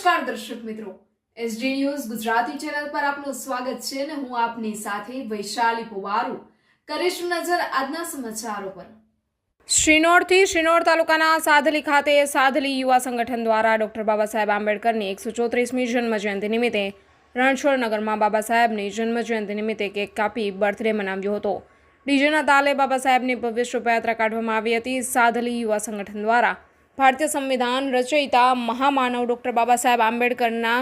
નમસ્કાર દર્શક મિત્રો. એસડી ન્યૂઝ ગુજરાતી ચેનલ પર આપનું સ્વાગત છે અને હું આપની સાથે વૈશાલી પુવારુ. કરીશું નજર આજના સમાચારો પર. શ્રીનોરથી શ્રીનોર તાલુકાના સાધલી ખાતે સાધલી યુવા સંગઠન દ્વારા ડોક્ટર બાબા સાહેબ આંબેડકરની એકસો ચોત્રીસમી જન્મજયંતિ નિમિત્તે રણછોડ નગરમાં બાબા સાહેબની જન્મજયંતિ નિમિત્તે કેક કાપી બર્થડે મનાવ્યો હતો. ડીજેના તાલે બાબા સાહેબની ભવ્ય શોભાયાત્રા કાઢવામાં આવી હતી. સાધલી યુવા સંગઠન દ્વારા ભારતીય સંવિધાન રચયિતા મહામાનવ ડૉક્ટર બાબા સાહેબ આંબેડકરના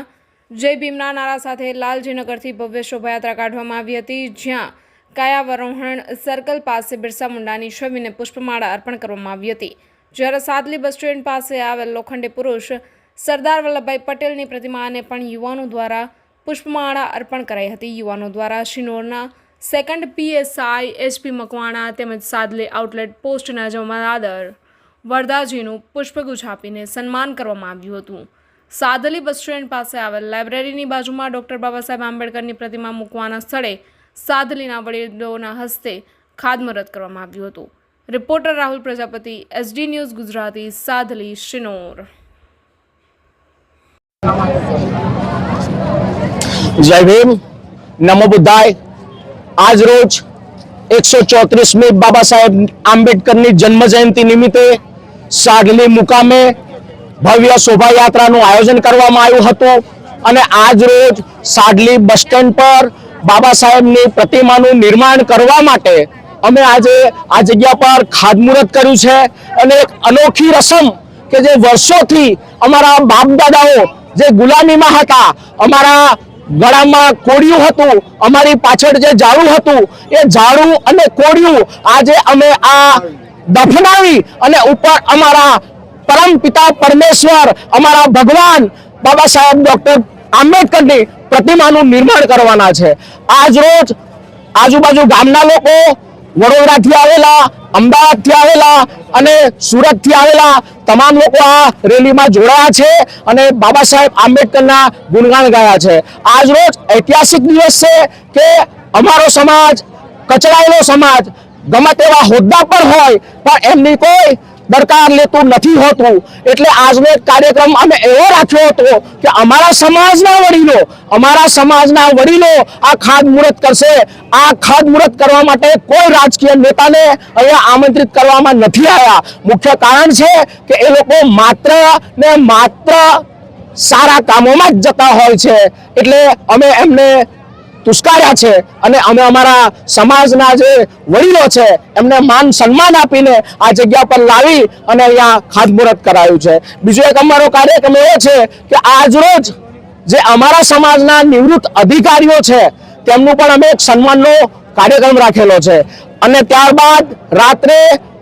જય ભીમના નારા સાથે લાલજીનગરથી ભવ્ય શોભાયાત્રા કાઢવામાં આવી હતી, જ્યાં કાયાવરોહણ સર્કલ પાસે બિરસા મુંડાની છબીને પુષ્પમાળા અર્પણ કરવામાં આવી હતી. જ્યારે સાદલી બસ સ્ટેન્ડ પાસે આવેલ લોખંડી પુરુષ સરદાર વલ્લભભાઈ પટેલની પ્રતિમાને પણ યુવાનો દ્વારા પુષ્પમાળા અર્પણ કરાઈ હતી. યુવાનો દ્વારા શિનોરના સેકન્ડ પીએસઆઈ એચપી મકવાણા તેમજ સાદલી આઉટલેટ પોસ્ટના જમાદાર વરદાજીનું પુષ્પગુચ્છ આપીને સન્માન કરવામાં આવ્યું હતું. સાદલી બસ સ્ટેન્ડ પાસે આવેલ લાઇબ્રેરીની બાજુમાં ડૉક્ટર બાબા સાહેબ આંબેડકરની પ્રતિમા મૂકવાના સ્થળે સાદલીના વડીલોના હસ્તે ખાતમુહૂર્ત કરવામાં આવ્યું હતું. Reporter Rahul Prajapati, SD news Gujarati, Sadli, Shinor. જય ભીમ. નમો બુદ્ધાય. આજ રોજ એકસો ચોત્રીસમી બાબા સાહેબ આંબેડકરની જન્મ જયંતિ નિમિત્તે સાડલી મુકામે ભવ્ય શોભાયાત્રાનું આયોજન કરવામાં આવ્યું હતું અને આજ રોજ સાગલી બસ સ્ટેન્ડ પર બાબા સાહેબની પ્રતિમાનું નિર્માણ કરવા માટે અમે આજે આ જગ્યા પર ખાતમુહૂર્ત કર્યું છે અને એક અનોખી રસમ કે જે વર્ષોથી અમારા બાપ દાદાઓ જે ગુલામીમાં હતા, અમારા ગળામાં કોડિયું હતું, અમારી પાછળ જે ઝાડું હતું, એ ઝાડું અને કોડિયું આજે અમે આ દફનાવી અને ઉપર અમારા પરમ પિતા પરમેશ્વર, અમારા ભગવાન બાબા સાહેબ ડોક્ટર આંબેડકરની પ્રતિમાનું નિર્માણ કરવાના છે. આજ રોજ આજુબાજુ ગામના લોકો વડોદરાથી આવેલા, અમદાવાદથી આવેલા અને સુરતથી આવેલા તમામ લોકો આ રેલીમાં જોડાયા છે અને બાબા સાહેબ આંબેડકરના ગુણગાન ગાયા છે. આજ રોજ ઐતિહાસિક દિવસ છે કે અમારો સમાજ, કચડાયેલો સમાજ ગમે તેવા હોદ્દા પર હોય, પણ એમની કોઈ દરકાર લેતું નથી હોતું. એટલે આજનો એક કાર્યક્રમ અમે એવો રાખ્યો હતો કે અમારા સમાજના વડીલો, અમારા સમાજના વડીલો આ ખાતમુહૂર્ત કરશે. આ ખાતમુહૂર્ત કરવા માટે કોઈ રાજકીય નેતાને અહીંયા આમંત્રિત કરવામાં નથી આવ્યા. મુખ્ય કારણ છે કે એ લોકો માત્ર ને માત્ર સારા કામોમાં જ જતા હોય છે. એટલે અમે એમને તુસ્કાર્યા છે અને અમે અમારા સમાજના જે વડીલો છે, એમને માન સન્માન આપીને આ જગ્યા પર લાવી અને અહીંયા ખાતમુહૂર્ત કરાયું છે. બીજો એક અમારો કાર્યક્રમ એવો છે કે આજ રોજ જે અમારા સમાજના નિવૃત્ત અધિકારીઓ છે, તેમનું પણ અમે એક સન્માનનો કાર્યક્રમ રાખેલો છે. અને ત્યારબાદ રાત્રે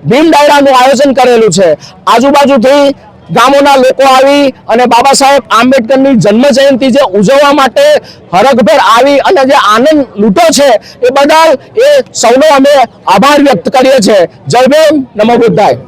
ભીમ ડાયરાનું આયોજન કરેલું છે. આજુબાજુથી ગામોના લોકો આવી અને બાબા સાહેબ આંબેડકરની જન્મ જયંતિ જે ઉજવવા માટે હરખભેર આવી અને જે આનંદ લૂંટો છે, એ બદલ એ સૌનો અમે આભાર વ્યક્ત કરીએ છીએ. જય ભીમ, નમો બુદ્ધાય.